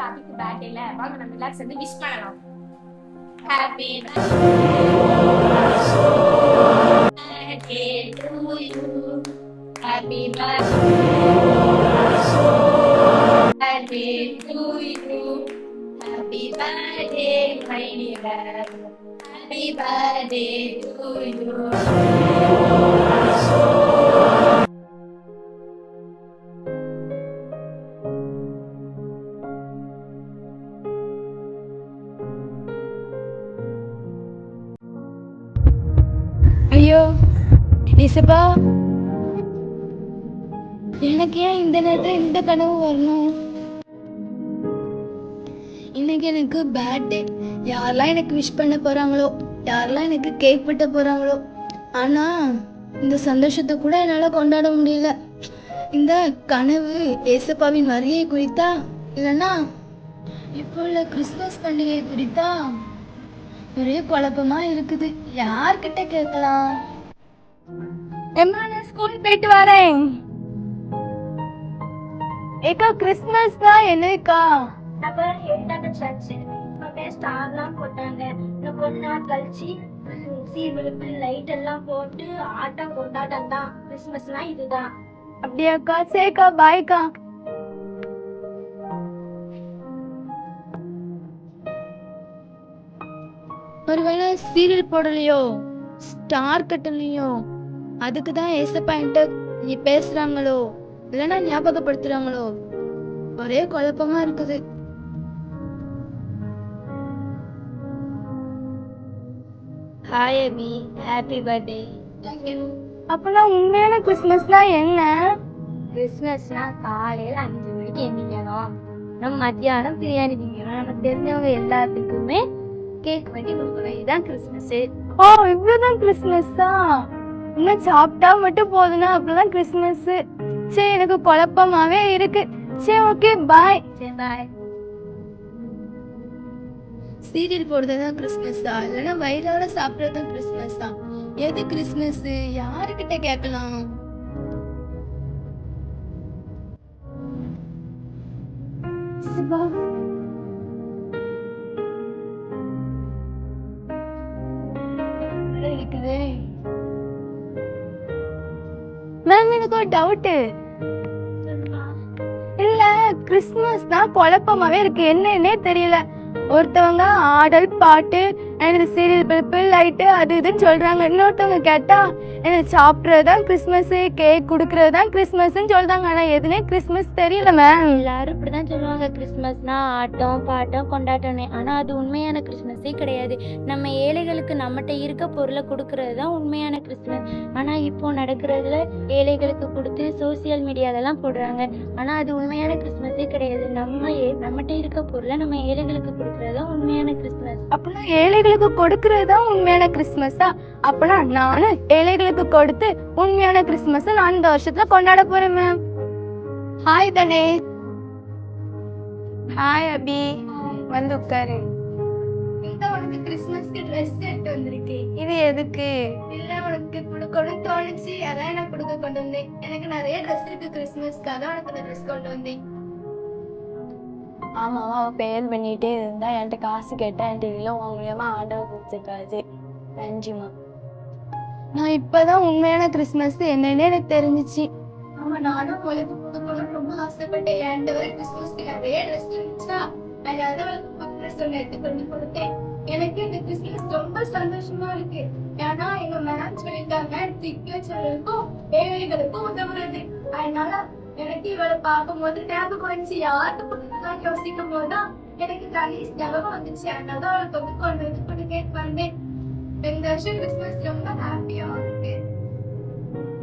Topic பேட்டேல வாங்க நம்ம எல்லாரும் சேர்ந்து விஷ் பண்ணலாம் happy birthday to you happy birthday birthday to you happy birthday my dear happy birthday to you இசப்பா எனக்கு ஏன் இந்த நேரத்துல இந்த கனவு வரணும்? இன்னைக்கு எனக்கு பர்த்டே யாரெல்லாம் எனக்கு விஷ் பண்ண போறாங்களோ யாரெல்லாம் எனக்கு கேக் வெட்ட போறாங்களோ ஆனா இந்த சந்தோஷத்தை கூட என்னால கொண்டாட முடியல. இந்த கனவு ஏசப்பாவின் வரியை குறித்தா இல்லைன்னா இப்போ உள்ள கிறிஸ்மஸ் பண்டிகை குறித்தா ஒரே குழப்பமா இருக்குது. யார்கிட்ட கேட்கலாம்? எம்மா நான் ஸ்கூல் போயிட்டு வரேன். ஏக்கா கிறிஸ்மஸ் தான் என்னக்கா? சர்ச் அப்படியே ஸ்டார்லாம் போட்டாங்க. இன்னும் கொஞ்ச நாள் கழிச்சு லைட் எல்லாம் போட்டு ஆட்டம் கொண்டாட்டம் தான். கிறிஸ்மஸ்லாம் இதுதான். அப்படியாக்கா சரிக்கா பாய்க்கா ஒருவேளை சீரியல் போடலையோ? ஸ்டார் கட்டலையோ? அதுக்கு தான் ஏசப்பா என்கிட்ட நீ பேசுறாங்களோ இல்லைன்னா ஞாபகப்படுத்துறாங்களோ ஒரே குழப்பமா இருக்குது. ஹாய் அபி ஹாப்பி பர்த்டே அப்பெல்லாம் உண்மையான கிறிஸ்மஸ்னா என்ன? கிறிஸ்மஸ்னா காலையில அஞ்சு மணிக்கு எந்திக்கணும் நம்ம மத்தியானம் பிரியாணி திங்கணும். நம்ம தெரிஞ்சவங்க எல்லாத்துக்குமே கேக் வெட்டி கொடுக்கணும். இதுதான் கிறிஸ்மஸ் ஓ இவ்வளவுதான் கிறிஸ்மஸா இன்னும் சாப்பிட்டா மட்டும் போதுனா அப்படிதான் கிறிஸ்மஸ். சரி எனக்கு குழப்பமாவே இருக்கு. சரி ஓகே பாய் சரி பாய் சீரியல் போடுறது தான். கிறிஸ்மஸா இல்லைன்னா வயிறோட சாப்பிட்றது தான் கிறிஸ்மஸ் தான். எது கிறிஸ்மஸ்? யாருக்கிட்ட கேட்கலாம்? இருக்குது இருக்குதே மேம் எனக்கு ஒரு டவுட்டு இல்ல கிறிஸ்மஸ் தான் குழப்பமாவே இருக்கு. என்னன்னே தெரியல. ஒருத்தவங்க ஆடல் பாட்டு எனக்கு சீரியல் பல்பு லைட்டு அது இதுன்னு சொல்றாங்க. இன்னொருத்தவங்க கேட்டா சாப்பிட்றது தான் கிறிஸ்மஸ்ஸு கேக் கொடுக்கறது தான் கிறிஸ்மஸ்ன்னு சொல்கிறாங்க ஆனால் எதுனே கிறிஸ்மஸ் தெரியல மேம் எல்லாரும் இப்படிதான் சொல்லுவாங்க. கிறிஸ்மஸ்னா ஆட்டம் பாட்டம் கொண்டாட்டம்னு. ஆனால் அது உண்மையான கிறிஸ்மஸே கிடையாது. நம்ம ஏழைகளுக்கு நம்மகிட்ட இருக்க பொருளை கொடுக்கறது தான் உண்மையான கிறிஸ்மஸ் ஆனால் இப்போ நடக்கிறதுல ஏழைகளுக்கு கொடுத்து சோசியல் மீடியாலலாம் போடுறாங்க. ஆனால் அது உண்மையான கிறிஸ்மஸே கிடையாது. நம்ம ஏ நம்மகிட்ட இருக்க பொருளை நம்ம ஏழைகளுக்கு கொடுக்கறது தான் அப்படின்னா ஏழைகளுக்கு கொடுக்கறது தான் உண்மையான கிறிஸ்மஸா அப்படின்னா நானும் ஏழைகளுக்கு கொடுத்து உண்மையான கிறிஸ்மஸ் நான் இந்த வருஷத்துல கொண்டாட போறேன் மேம் ஹாய் தனே ஹாய் அபி. வந்து உட்காரு. இந்த உனக்கு கிறிஸ்மஸ்க்கு ட்ரெஸ் எடுத்து வந்திருக்கேன் இது எதுக்கு? இல்ல உனக்கு கொடுக்கணும்னு தோணுச்சு. அதான் எனக்கு கொடுக்க கொண்டு வந்தேன். எனக்கு நிறைய ட்ரெஸ் இருக்கு கிறிஸ்மஸ்க்கு அதான் உனக்கு ட்ரெஸ் கொண்டு வந்தேன். ஆமாவா அவன் பேர் பண்ணிட்டே இருந்தா என்கிட்ட காசு கேட்டா என்கிட்ட இல்லை உன் மூலியமா ஆண்டவர் கொடுத்துருக்காது நன்றிமா நான் இப்பதான் உண்மையான கிறிஸ்மஸ் என்னன்னு எனக்கு தெரிஞ்சிச்சு. ஆமா நானும் உங்களுக்கு கொடுக்கணும்னு ரொம்ப ஆசைப்பட்டேன். என்கிட்ட வர கிறிஸ்மஸ்க்கு நிறைய ட்ரெஸ் இருந்துச்சா அதனால ட்ரெஸ் ஒன்று எடுத்து கொண்டு கொடுத்தேன். எனக்கு இந்த கிறிஸ்மஸ் ரொம்ப சந்தோஷமா இருக்கு. ஏன்னா எங்க மேம் சொல்லியிருக்காங்க திக்கச்சலுக்கும் ஏழைகளுக்கும் உதவுறது. அதனால எனக்கு இவளை பார்க்கும்போது ஞாபகம் வந்துச்சு. யாருக்கு கொடுக்கலாம் யோசிக்கும் போதுதான் எனக்கு கணேஷ் ஞாபகம் வந்துச்சு. அதனால அவளை வந்து கொண்டு வந்து கொண்டு கேட் பண்ணேன் இந்த வருஷம் கிறிஸ்மஸ் ரொம்ப ஹாப்பியா